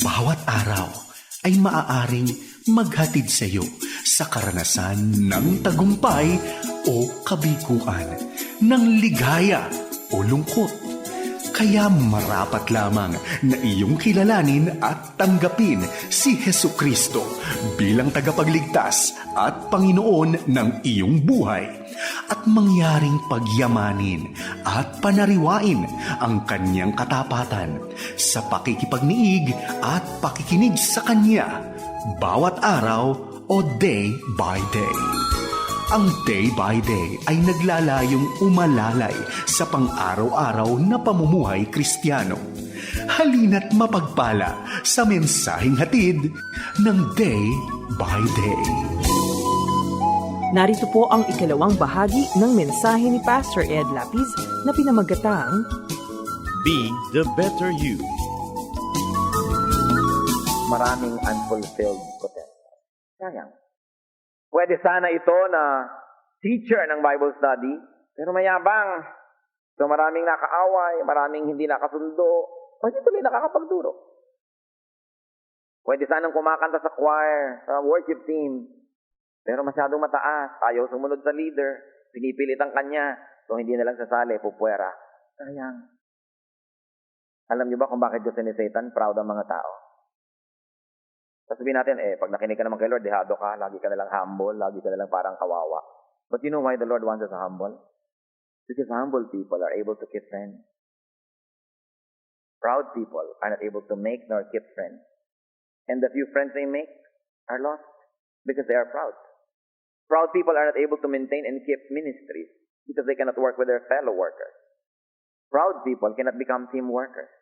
Bawat araw ay maaaring maghatid sa iyo sa karanasan ng tagumpay o kabiguan, ng ligaya o lungkot. Kaya marapat lamang na iyong kilalanin at tanggapin si Heso Kristo bilang tagapagligtas at Panginoon ng iyong buhay at mangyaring pagyamanin at panariwain ang kanyang katapatan sa pakikipagniig at pakikinig sa kanya bawat araw o day by day. Ang day by day ay naglalayong umalalay sa pang-araw-araw na pamumuhay kristyano. Halina't mapagpala sa mensaheng hatid ng day by day. Narito po ang ikalawang bahagi ng mensahe ni Pastor Ed Lapid na pinamagatang Be the better you. maraming unfulfilled potential. Sayang. Pwede sana ito na teacher ng Bible study, pero mayabang. So maraming nakaaway, maraming hindi nakasundo, pwede tuloy nakakapagturo. Pwede sanang kumakanta sa choir, sa worship team, pero masyadong mataas, ayaw sumunod sa leader, pinipilit ang kanya, so hindi na lang sasali, pupwera. Sayang. Alam niyo ba kung bakit Diyos ni Satan proud ang mga tao? Sasabihin natin, eh, pag nakinig ka naman kay Lord, dehado ka, lagi ka nalang humble, lagi ka nalang parang kawawa. But you know why the Lord wants us humble? Because humble people are able to keep friends. Proud people are not able to make nor keep friends. And the few friends they make are lost because they are proud. Proud people are not able to maintain and keep ministries because they cannot work with their fellow workers. Proud people cannot become team workers.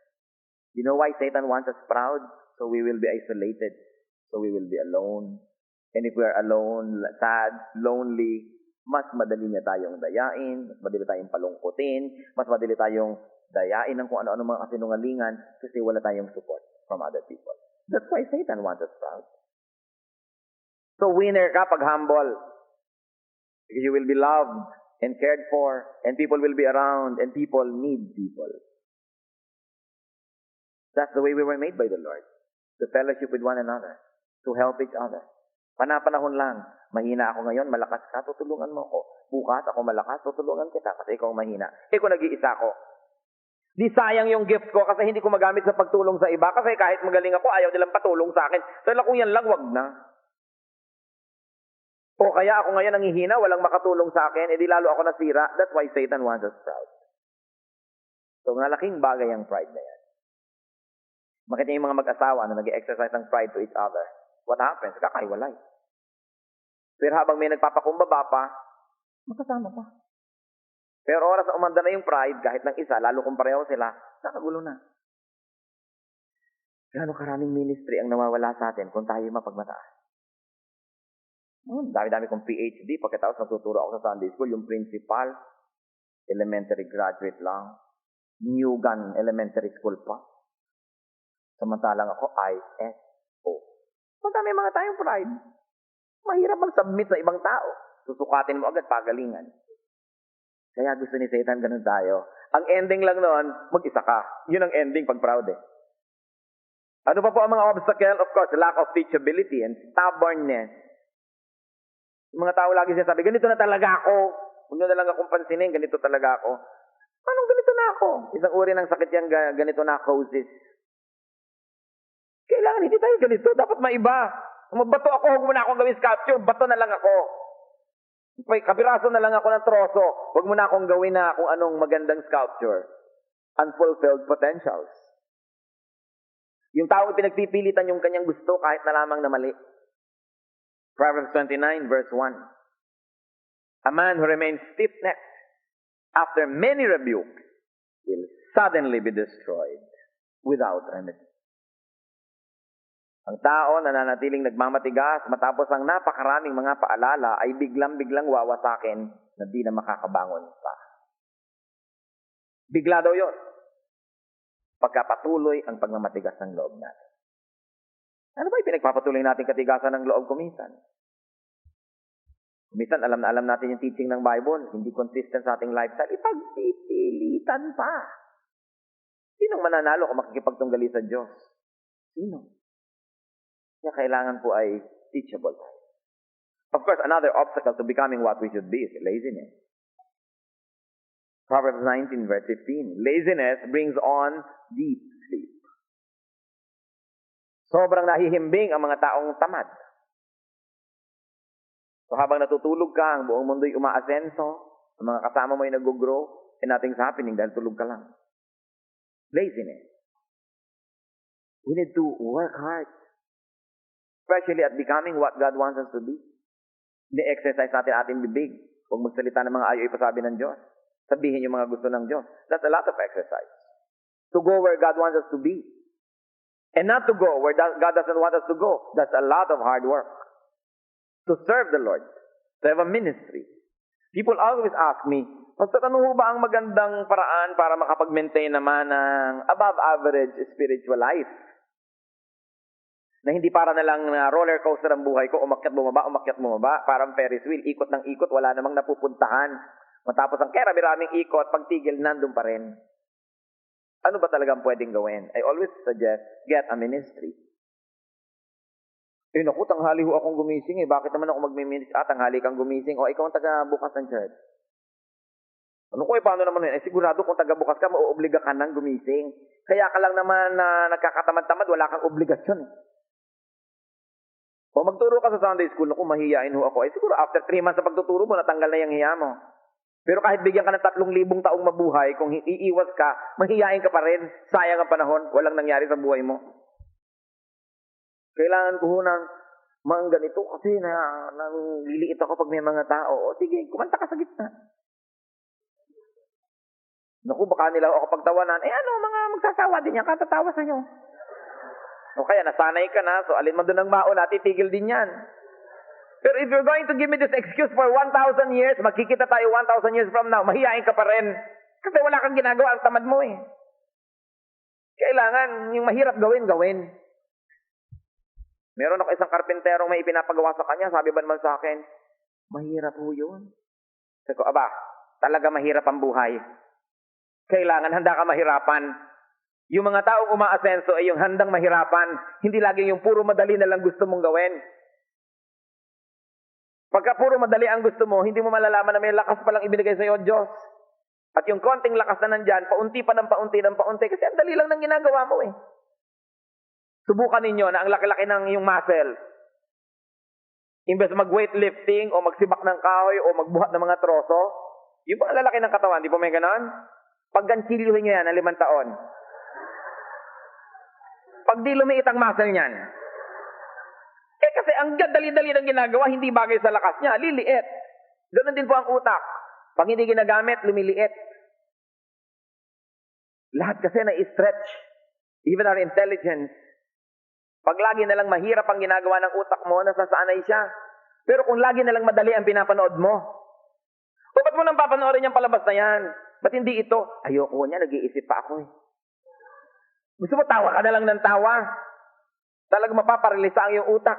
You know why Satan wants us proud? So we will be isolated. So we will be alone. And if we are alone, sad, lonely, mas madali niya tayong dayain, mas madali tayong palungkutin, mas madali tayong dayain ng kung ano-ano mga kasinungalingan kasi wala tayong support from other people. That's why Satan wants us proud. So winner ka pag humble. Because you will be loved and cared for, and people will be around, and people need people. That's the way we were made by the Lord. To fellowship with one another. To help each other. Panapanahon lang. Mahina ako ngayon, malakas ka, tutulungan mo ako. Bukas ako malakas, tutulungan kita kasi ikaw mahina. Eh kung nag-iisa ako. Di sayang yung gift ko kasi hindi ko magamit sa pagtulong sa iba kasi kahit magaling ako, ayaw nilang patulong sa akin. So kung yan lang, wag na. O kaya ako ngayon nanghihina, walang makatulong sa akin, edi lalo ako nasira. That's why Satan wants us proud. So malaking bagay ang pride na yan. Makita yung mga mag-asawa na nag-exercise ng pride to each other. What happens? Kakahiwalay. Pero habang may nagpapakumbaba pa, magkasama pa. Pero oras na umanda na yung pride, kahit ng isa, lalo kung pareho sila, nakagulo na. Gano'ng karaming ministry ang nawawala sa atin kung tayo mapagmataas. Oh, dami-dami kong PhD. Pagkatapos natuturo ako sa Sunday School, yung principal, elementary graduate lang. New Gun Elementary School pa. Samantalang ako, ISO. Madami mga tayong pride. Mahirap mag-submit sa ibang tao. Susukatin mo agad pagalingan. Kaya gusto ni Satan ganun tayo. Ang ending lang noon, mag-isa ka. Yun ang ending pag proud eh. Ano pa po ang mga obstacle? Of course, lack of teachability and stubbornness. Yung mga tao lagi sinasabi, ganito na talaga ako. Huwag nyo na lang akong pansinin, ganito talaga ako. Anong ganito na ako? Isang uri ng sakit yan, ga- ganito na causes. Kailangan hindi tayo ganito, dapat maiba. Kung magbato ako, huwag mo na akong gawin sculpture, bato na lang ako. May kapiraso na lang ako ng troso, huwag mo na akong gawin na kung anong magandang sculpture. Unfulfilled potentials. Yung tao pinagpipilitan yung kanyang gusto kahit na lamang na mali. Proverbs 29 verse 1. A man who remains stiff-necked after many rebukes will suddenly be destroyed without remedy. Ang tao na nanatiling nagmamatigas matapos ang napakaraming mga paalala ay biglang-biglang wawasakin na di na makakabangon pa. Bigla daw yon. Pagkapatuloy ang pagmamatigas ng loob natin. Ano ba pinagpapatuloy natin katigasan ng loob kumisan? Kumisan, alam na alam natin yung teaching ng Bible, hindi consistent sa ating lifestyle, ipagpipilitan pa. Sinong mananalo kung makikipagtunggali sa Diyos? Sino? Kaya kailangan po ay teachable. Of course, another obstacle to becoming what we should be is laziness. Proverbs 19 verse 15. Laziness brings on deep sleep. Sobrang nahihimbing ang mga taong tamad. So habang natutulog ka, ang buong mundo'y umaasenso, ang mga kasama mo ay nag-grow, and nothing's happening dahil tulog ka lang. Laziness. We need to work hard. Especially at becoming what God wants us to be. Ni-exercise natin ating bibig. Huwag magsalita ng mga ayaw ipasabi ng Diyos. Sabihin yung mga gusto ng Diyos. That's a lot of exercise. To go where God wants us to be. And not to go where God doesn't want us to go. That's a lot of hard work. To serve the Lord. To have a ministry. People always ask me, Pastor, ano ba ang magandang paraan para makapag-maintain naman ng above average spiritual life? Na hindi para na lang na roller coaster ang buhay ko, umakyat bumaba, umakyat bumaba, parang Ferris wheel, ikot ng ikot, wala namang napupuntahan. Matapos ang kera-biraming ikot, pagtigil, nandun pa rin. Ano ba talagang pwedeng gawin? I always suggest, get a ministry. Eh, naku, tanghali ho akong gumising eh. Bakit naman ako magmi-ministry? Ah, tanghali kang gumising. O, ikaw ang taga bukas ng church. Ano ko eh, paano naman yun? Eh, sigurado kung taga bukas ka, mauobliga ka nang gumising. Kaya ka lang naman na nagkakatamad-tamad, wala kang obligasyon. O magturo ka sa Sunday school, naku, mahihiyain ho ako. Eh, siguro after three months sa pagtuturo mo, natanggal na yung hiya mo. Pero kahit bigyan ka ng tatlong libong taong mabuhay, kung iiwas ka, mahihiyain ka pa rin. Sayang ang panahon, walang nangyari sa buhay mo. Kailangan ko ho ng mga ganito kasi na nangliliit ako pag may mga tao. O sige, kumanta ka sa gitna. Naku, baka nila ako pagtawanan. Eh ano, mga magsasawa din yan, katatawa sa'yo. O kaya nasanay ka na, so alin man doon ang mauna, titigil din yan. Pero if you're going to give me this excuse for 1,000 years, magkikita tayo 1,000 years from now, mahihain ka pa rin. Kasi wala kang ginagawa, ang tamad mo eh. Kailangan, yung mahirap gawin, gawin. Meron ako isang karpenterong may ipinapagawa sa kanya, sabi ba naman sa akin, mahirap ho yun. Sabi ko, aba, talaga mahirap ang buhay. Kailangan handa ka mahirapan. Yung mga taong umaasenso ay yung handang mahirapan, hindi lagi yung puro madali na lang gusto mong gawin. Pagka puro madali ang gusto mo, hindi mo malalaman na may lakas palang ibinigay sa iyo Diyos. At yung konting lakas na nandyan, paunti pa ng paunti ng paunti, kasi ang dali lang ng ginagawa mo eh. Subukan ninyo na ang laki-laki ng yung muscle. Imbes mag-weightlifting o magsibak ng kahoy o magbuhat ng mga troso, yung mga lalaki ng katawan, di ba may ganon? Pag ganchilihin nyo yan ng limang taon, pag di lumiit ang muscle niyan, eh kasi ang dali-dali ng ginagawa, hindi bagay sa lakas niya, liliit. Ganon din po ang utak. Pag hindi ginagamit, lumiliit. Lahat kasi na-stretch. Even our intelligence. Pag lagi na lang mahirap ang ginagawa ng utak mo, nasasanay siya. Pero kung lagi na lang madali ang pinapanood mo, o ba't mo nang papanoorin yung palabas na yan? Ba't hindi ito? Ayoko niya, nag-iisip pa ako eh. Gusto mo tawa ka na lang ng tawa. Talaga mapaparalisa ang iyong utak.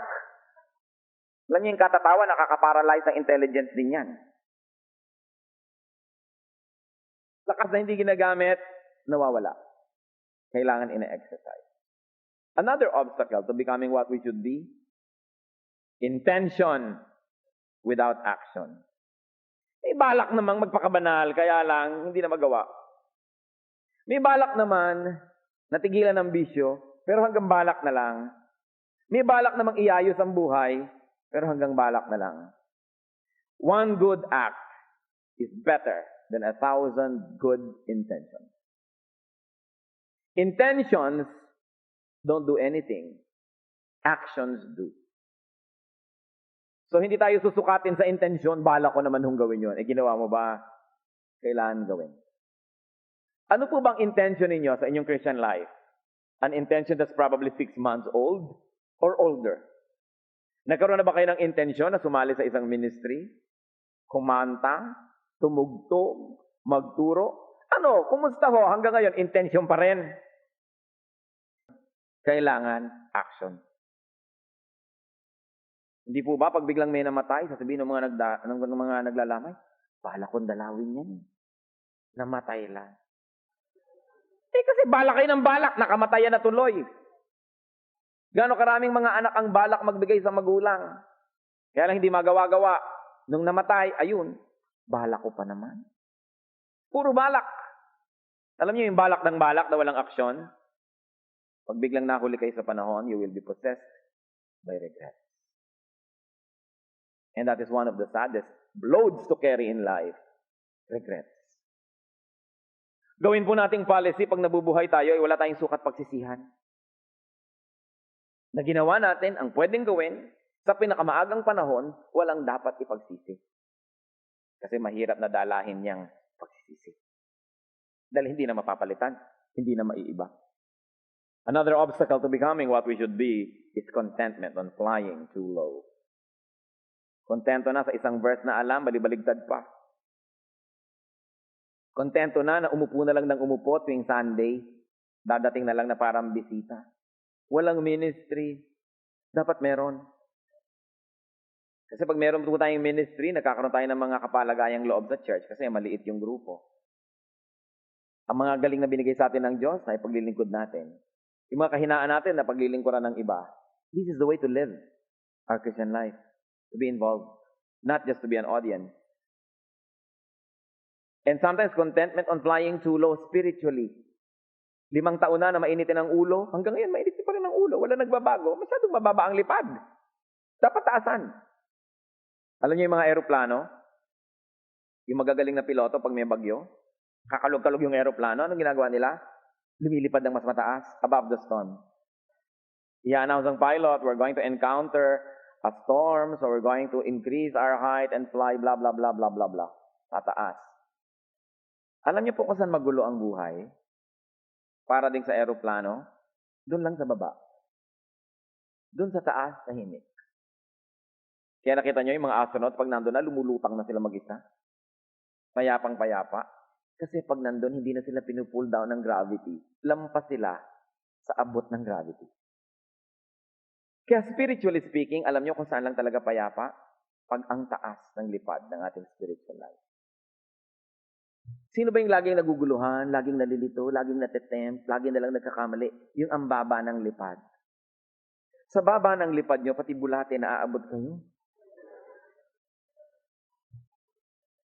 Alam niyo yung katatawa, nakakaparalyze ang intelligence din yan. Lakas na hindi ginagamit, nawawala. Kailangan ina-exercise. Another obstacle to becoming what we should be, intention without action. May balak namang magpakabanal, kaya lang hindi na magawa. May balak naman natigilan ng bisyo, pero hanggang balak na lang. May balak namang iayos ang buhay, pero hanggang balak na lang. One good act is better than a thousand good intentions. Intentions don't do anything. Actions do. So, hindi tayo susukatin sa intensyon, bala ko naman hong gawin yon. Eh, ginawa mo ba? Kailangan gawin. Ano po bang intention ninyo sa inyong Christian life? An intention that's probably six months old or older? Nagkaroon na ba kayo ng intensyon na sumali sa isang ministry? Kumanta? Tumugtog? Magturo? Ano? Kumusta ho? Hanggang ngayon, intensyon pa rin. Kailangan action. Hindi po ba pag biglang may namatay, sasabihin ng mga, nagda, ng mga naglalamay, bala kong dalawin yan. eh. Namatay lang. Eh kasi balak kayo ng balak, nakamatayan na tuloy. Gaano karaming mga anak ang balak magbigay sa magulang. Kaya lang hindi magawa-gawa. Nung namatay, ayun, balak ko pa naman. Puro balak. Alam niyo yung balak ng balak na walang aksyon? Pag biglang nahuli kayo sa panahon, you will be possessed by regret. And that is one of the saddest loads to carry in life. Regrets. Gawin po nating policy pag nabubuhay tayo ay wala tayong sukat pagsisihan. Na ginawa natin ang pwedeng gawin sa pinakamaagang panahon, walang dapat ipagsisi. Kasi mahirap na dalahin niyang pagsisisi. Dahil hindi na mapapalitan, hindi na maiiba. Another obstacle to becoming what we should be is contentment on flying too low. Kontento na sa isang verse na alam, balibaligtad pa. Kontento na na umupo na lang ng umupo tuwing Sunday. Dadating na lang na parang bisita. Walang ministry. Dapat meron. Kasi pag meron po tayong ministry, nagkakaroon tayo ng mga kapalagayang loob sa church kasi maliit yung grupo. Ang mga galing na binigay sa atin ng Diyos ay paglilingkod natin. Yung mga kahinaan natin na paglilingkuran ng iba. This is the way to live our Christian life. To be involved. Not just to be an audience. And sometimes contentment on flying too low spiritually. Limang taon na na mainitin ang ulo. Hanggang ngayon, mainitin pa rin ang ulo. Wala nagbabago. Masyadong mababa ang lipad. Dapat taasan. Alam niyo yung mga aeroplano? Yung magagaling na piloto pag may bagyo? Kakalog-kalog yung aeroplano. Anong ginagawa nila? Lumilipad ng mas mataas, above the storm. I-announce ng pilot, we're going to encounter a storm, so we're going to increase our height and fly, blah, blah, blah, blah, blah, blah. Tataas. Alam niyo po kung saan magulo ang buhay? Para din sa aeroplano? Doon lang sa baba. Doon sa taas, tahimik. Kaya nakita niyo yung mga astronaut, pag nandun na, lumulutang na sila mag-isa. Payapang payapa. Kasi pag nandun, hindi na sila pinupull down ng gravity. Lampas sila sa abot ng gravity. Kaya spiritually speaking, alam niyo kung saan lang talaga payapa? Pag ang taas ng lipad ng ating spiritual life. Sino ba yung laging naguguluhan, laging nalilito, laging natetempt, laging na lang nagkakamali? Yung ang baba ng lipad. Sa baba ng lipad nyo, pati bulate, naaabot kayo.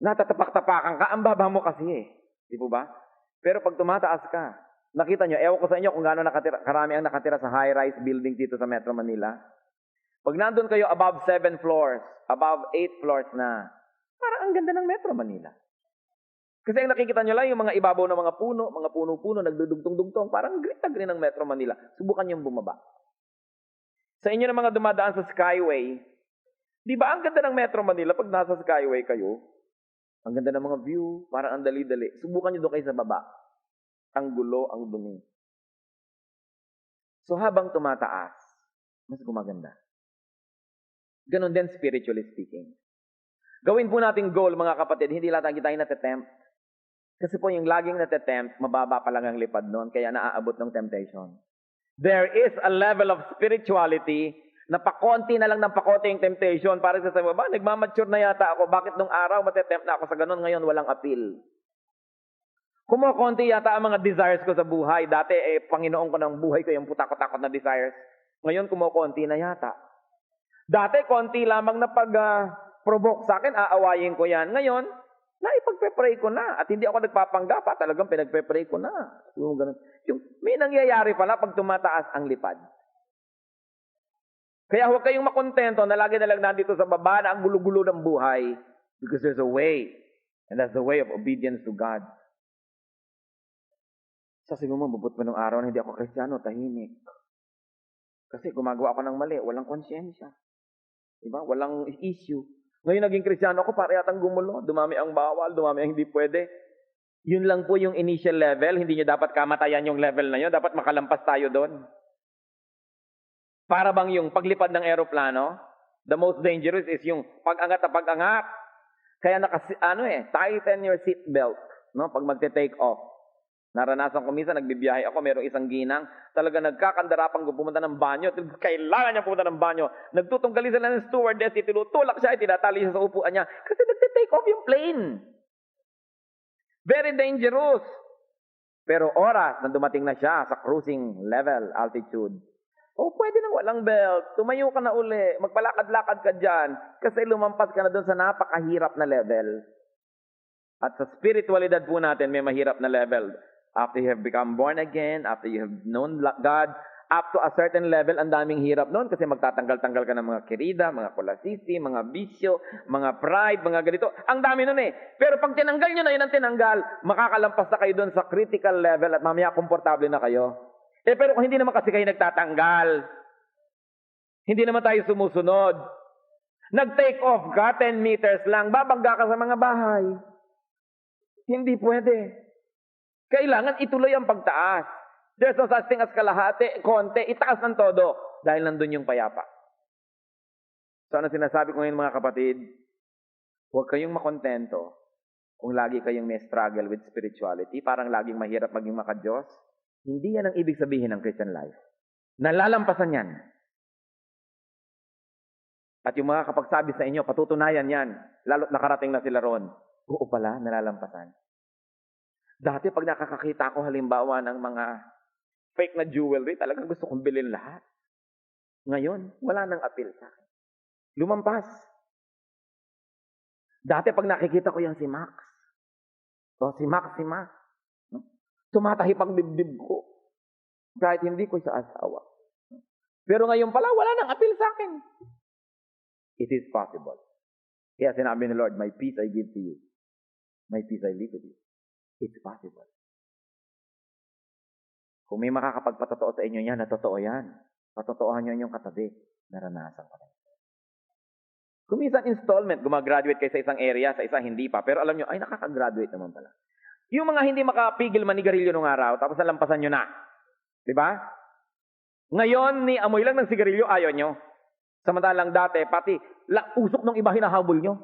Natatapak-tapakan ka, ang baba mo kasi eh. Di po ba? Pero pag tumataas ka, nakita nyo, ewan ko sa inyo kung gaano nakatira, karami ang nakatira sa high-rise building dito sa Metro Manila. Pag nandun kayo above seven floors, above eight floors na, parang ang ganda ng Metro Manila. Kasi ang nakikita nyo lang yung mga ibabaw ng mga puno, mga puno-puno, nagdudugtong-dugtong, parang green na green ng Metro Manila. Subukan nyo bumaba. Sa inyo na mga dumadaan sa Skyway, di ba ang ganda ng Metro Manila pag nasa Skyway kayo? Ang ganda ng mga view, parang ang dali-dali. Subukan nyo doon kayo sa baba. Ang gulo, ang dumi. So habang tumataas, mas gumaganda. Ganon din spiritually speaking. Gawin po nating goal, mga kapatid, hindi lahat tayo natetempt. Kasi po yung laging natetempt, mababa pa lang ang lipad noon, kaya naaabot ng temptation. There is a level of spirituality na pakonti na lang ng pakonti yung temptation para sa sabi, ba, nagmamature na yata ako, bakit nung araw matetempt na ako sa ganun, ngayon walang appeal. Kumukonti yata ang mga desires ko sa buhay. Dati, eh, Panginoon ko ng buhay ko yung putakot-takot na desires. Ngayon, kumukonti na yata. Dati, konti lamang na pag-provoke sa akin, aawayin ko yan. Ngayon, naipagpe-pray ko na. At hindi ako nagpapanggap, talagang pinagpe-pray ko na. Yung, ganun. yung may nangyayari pala pag tumataas ang lipad. Kaya huwag kayong makontento na lagi na lang nandito sa baba na ang gulo-gulo ng buhay. Because there's a way. And that's the way of obedience to God. Sabi mo, mabubot mo nung araw na hindi ako kristyano, tahimik. Kasi gumagawa ako ng mali, walang konsyensya. Diba? Walang issue. Ngayon naging kristyano ako, para yatang gumulo. Dumami ang bawal, dumami ang hindi pwede. Yun lang po yung initial level. Hindi nyo dapat kamatayan yung level na yun. Dapat makalampas tayo doon. Para bang yung paglipad ng eroplano, the most dangerous is yung pag-angat na pag-angat. Kaya naka, ano eh, tighten your seat belt, no? Pag magte-take off. Naranasan ko minsan, nagbibiyahe ako, merong isang ginang, talaga nagkakandarapang pumunta ng banyo, kailangan niya pumunta ng banyo. Nagtutunggali sila ng stewardess, itinutulak siya, itinatali siya sa upuan niya, kasi nagte-take off yung plane. Very dangerous. Pero oras na dumating na siya sa cruising level, altitude, O pwede nang walang belt. Tumayo ka na uli. Magpalakad-lakad ka dyan. Kasi lumampas ka na doon sa napakahirap na level. At sa spiritualidad po natin, may mahirap na level. After you have become born again, after you have known God, up to a certain level, ang daming hirap noon kasi magtatanggal-tanggal ka ng mga kirida, mga kolasisi, mga bisyo, mga pride, mga ganito. Ang dami nun eh. Pero pag tinanggal nyo na yun ang tinanggal, makakalampas na kayo doon sa critical level at mamaya komportable na kayo. Eh pero kung hindi naman kasi kayo nagtatanggal, hindi naman tayo sumusunod. Nag-take off ka 10 meters lang, babangga ka sa mga bahay. Hindi pwede. Kailangan ituloy ang pagtaas. There's no such thing as kalahati, konti, itaas ng todo. Dahil nandun yung payapa. So ano sinasabi ko ngayon mga kapatid? Huwag kayong makontento kung lagi kayong may struggle with spirituality, parang laging mahirap maging makadiyos. Hindi yan ang ibig sabihin ng Christian life. Nalalampasan yan. At yung mga kapagsabi sa inyo, patutunayan yan. Lalo't nakarating na sila ron. Oo pala, nalalampasan. Dati pag nakakakita ko halimbawa ng mga fake na jewelry, talagang gusto kong bilhin lahat. Ngayon, wala nang appeal sa akin. Lumampas. Dati pag nakikita ko yung si Max, o si Max, si Max, no? tumatahip ang dibdib ko. Kahit hindi ko siya asawa. Pero ngayon pala, wala nang appeal sa akin. It is possible. Kaya sinabi ni Lord, My peace I give to you. My peace I leave with you. It's possible. Kung may makakapagpatotoo sa inyo yan, na totoo yan. Patotoohan nyo yung katabi. Naranasan ko na. Kung minsan installment, gumagraduate kayo sa isang area, sa isang hindi pa. Pero alam nyo, ay nakakagraduate naman pala. Yung mga hindi makapigil manigarilyo nung araw, tapos nalampasan nyo na. Di ba? Ngayon, ni amoy lang ng sigarilyo, ayaw nyo. Samantalang dati, pati la, usok ng iba hinahabol nyo.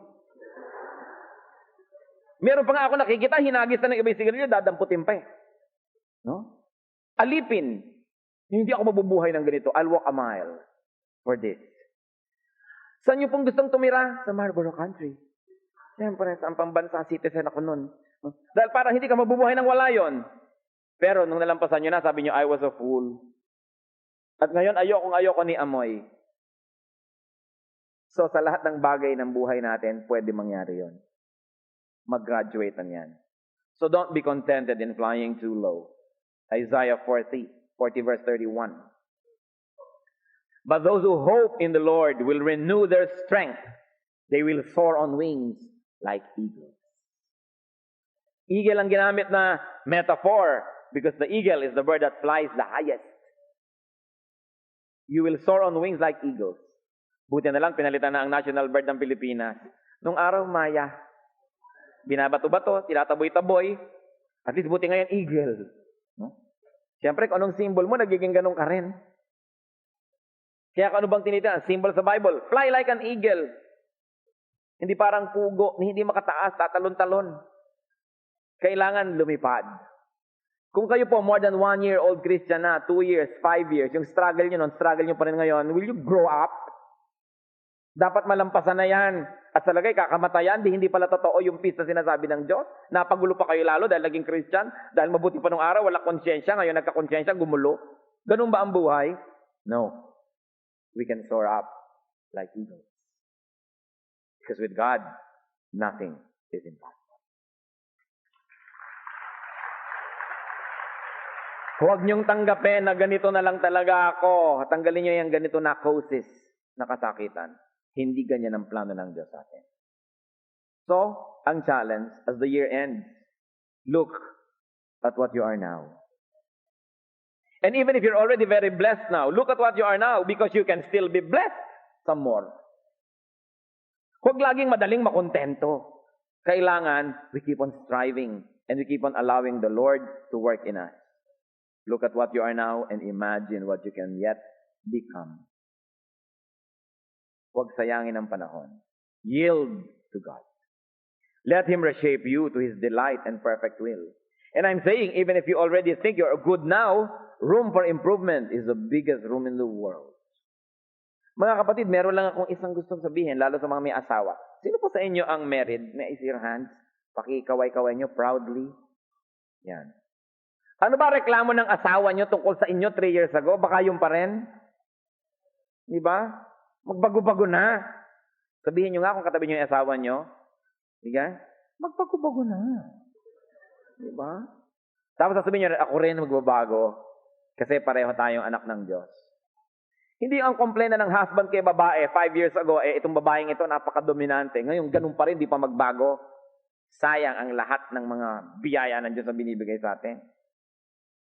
Meron pa nga ako nakikita, hinagis na ng iba sigarilyo, dadamputin pa eh. No? Alipin. Hindi ako mabubuhay ng ganito. I'll walk a mile for this. Saan niyo pong gustong tumira? Sa Marlborough Country. Siyempre, sa pambansa citizen ako nun. Dahil parang hindi ka mabubuhay ng wala yon. Pero nung nalampasan nyo na, sabi nyo, I was a fool. At ngayon, ayokong ayoko ni Amoy. So, sa lahat ng bagay ng buhay natin, pwede mangyari yon. Mag-graduate na yan. So, don't be contented in flying too low. Isaiah 40, 40 verse 31. But those who hope in the Lord will renew their strength. They will soar on wings like eagles. Eagle ang ginamit na metaphor because the eagle is the bird that flies the highest. You will soar on wings like eagles. Buti na lang, pinalitan na ang national bird ng Pilipinas. Nung araw, maya. Binabato-bato, tinataboy-taboy. At least buti ngayon, eagle. No? Siyempre, kung anong symbol mo, nagiging ganun ka rin. Kaya kung ano bang tinitan? Symbol sa Bible. Fly like an eagle. Hindi parang pugo, hindi makataas, tatalon-talon. Kailangan lumipad. Kung kayo po more than one year old Christian na, two years, five years, yung struggle nyo nun, struggle nyo pa rin ngayon, will you grow up? Dapat malampasan na yan. At sa lagay, kakamatayan, di hindi pala totoo yung peace na sinasabi ng Diyos. Napagulo pa kayo lalo dahil naging Christian, dahil mabuti pa nung araw, wala konsyensya, ngayon nagka-konsyensya, gumulo. Ganun ba ang buhay? No. We can soar up like eagles. Because with God, nothing is impossible. Huwag niyong tanggapin na ganito na lang talaga ako. Tanggalin niyo yung ganito na causes na kasakitan. Hindi ganyan ang plano ng Diyos sa atin. So, ang challenge, as the year ends, look at what you are now. And even if you're already very blessed now, look at what you are now because you can still be blessed some more. Huwag laging madaling makontento. Kailangan, we keep on striving and we keep on allowing the Lord to work in us. Look at what you are now and imagine what you can yet become. Huwag sayangin ang panahon. Yield to God. Let Him reshape you to His delight and perfect will. And I'm saying, even if you already think you're good now, room for improvement is the biggest room in the world. Mga kapatid, meron lang akong isang gustong sabihin, lalo sa mga may asawa. Sino po sa inyo ang married? May your hands? Pakikaway-kaway nyo proudly. Yan. Ano ba reklamo ng asawa nyo tungkol sa inyo three years ago? Baka yung pa rin? Di ba? Magbago-bago na. Sabihin nyo nga kung katabi nyo yung asawa nyo. Di ba? Magbago-bago na. Di ba? Tapos sasabihin nyo, ako rin magbabago. Kasi pareho tayong anak ng Diyos. Hindi ang complain na ng husband kay babae five years ago, eh itong babaeng ito napaka-dominante. Ngayon, ganun pa rin, di pa magbago. Sayang ang lahat ng mga biyaya ng Diyos na binibigay sa atin.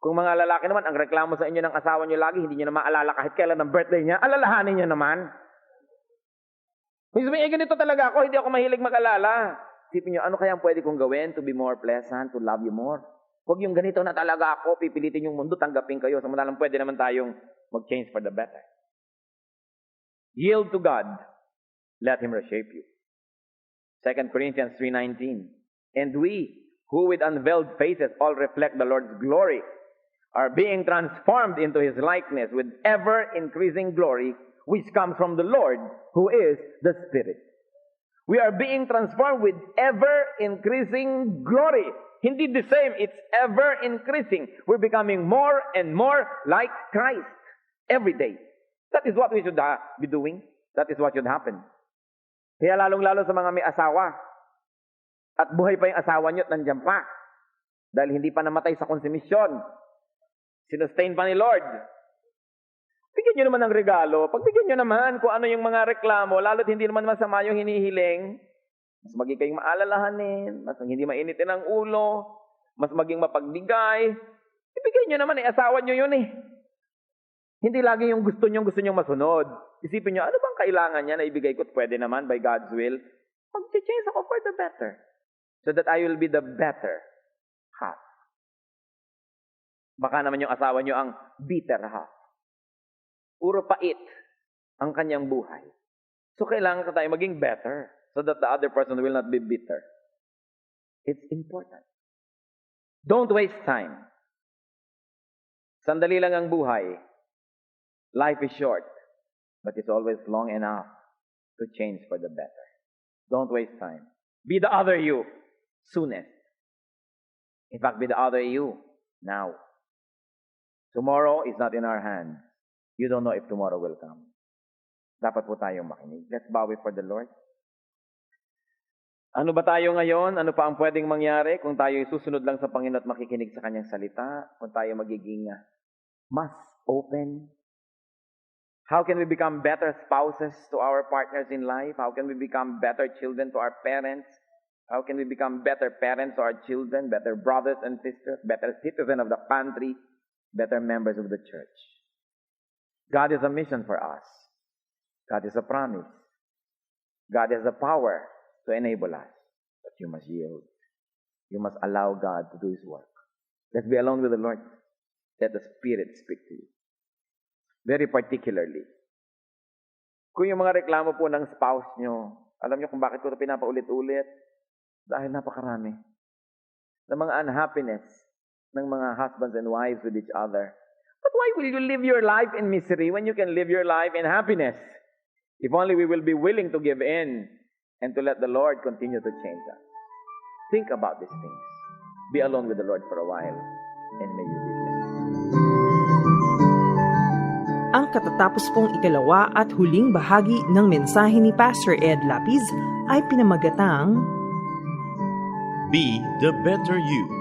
Kung mga lalaki naman, ang reklamo sa inyo ng asawa nyo lagi, hindi nyo na maalala kahit kailan ng birthday niya, alalahanin nyo naman. Sabihin, eh, ganito talaga ako, hindi ako mahilig mag-alala. Isipin nyo, ano kaya ang pwede kong gawin to be more pleasant, to love you more? Huwag yung ganito na talaga ako, pipilitin yung mundo, tanggapin kayo. Samantalang pwede naman tayong mag-change for the better. Yield to God. Let Him reshape you. 2 Corinthians 3.19 And we, who with unveiled faces all reflect the Lord's glory, are being transformed into His likeness with ever-increasing glory, which comes from the Lord, who is the Spirit. We are being transformed with ever-increasing glory. Hindi the same, it's ever-increasing. We're becoming more and more like Christ every day. That is what we should uh, be doing. That is what should happen. Kaya lalong-lalo sa mga may asawa. At buhay pa yung asawa nyo at nandiyan pa. Dahil hindi pa namatay sa konsumisyon. Sinustain pa ni Lord. Bigyan nyo naman ng regalo. Pagbigyan nyo naman kung ano yung mga reklamo, lalo't hindi naman masama yung hinihiling. Mas maging kayong maalalahanin, mas hindi mainitin ang ulo, mas maging mapagbigay. Ibigay nyo naman eh, asawa nyo yun eh. Hindi lagi yung gusto nyo, gusto nyo masunod. Isipin nyo, ano bang kailangan niya na ibigay ko pwede naman by God's will? Mag-change ako for the better. So that I will be the better half. Baka naman yung asawa nyo ang bitter half. Puro pait ang kanyang buhay. So kailangan ka tayo maging better so that the other person will not be bitter. It's important. Don't waste time. Sandali lang ang buhay. Life is short, but it's always long enough to change for the better. Don't waste time. Be the other you soonest. In fact, be the other you now. Tomorrow is not in our hands. You don't know if tomorrow will come. Dapat po tayong makinig. Let's bow before the Lord. Ano ba tayo ngayon? Ano pa ang pwedeng mangyari kung tayo susunod lang sa Panginoon at makikinig sa Kanyang salita? Kung tayo magiging mas open? How can we become better spouses to our partners in life? How can we become better children to our parents? How can we become better parents to our children, better brothers and sisters, better citizens of the country, better members of the church? God is a mission for us. God is a promise. God has the power to enable us. But you must yield. You must allow God to do His work. Let's be alone with the Lord. Let the Spirit speak to you. Very particularly. Kung yung mga reklamo po ng spouse nyo, alam nyo kung bakit ko ito pinapaulit-ulit? Dahil napakarami. Ng mga unhappiness ng mga husbands and wives with each other. But why will you live your life in misery when you can live your life in happiness? If only we will be willing to give in and to let the Lord continue to change us. Think about these things. Be alone with the Lord for a while and may you be blessed. Ang katatapos pong ikalawa at huling bahagi ng mensahe ni Pastor Ed Lapiz ay pinamagatang Be the better you.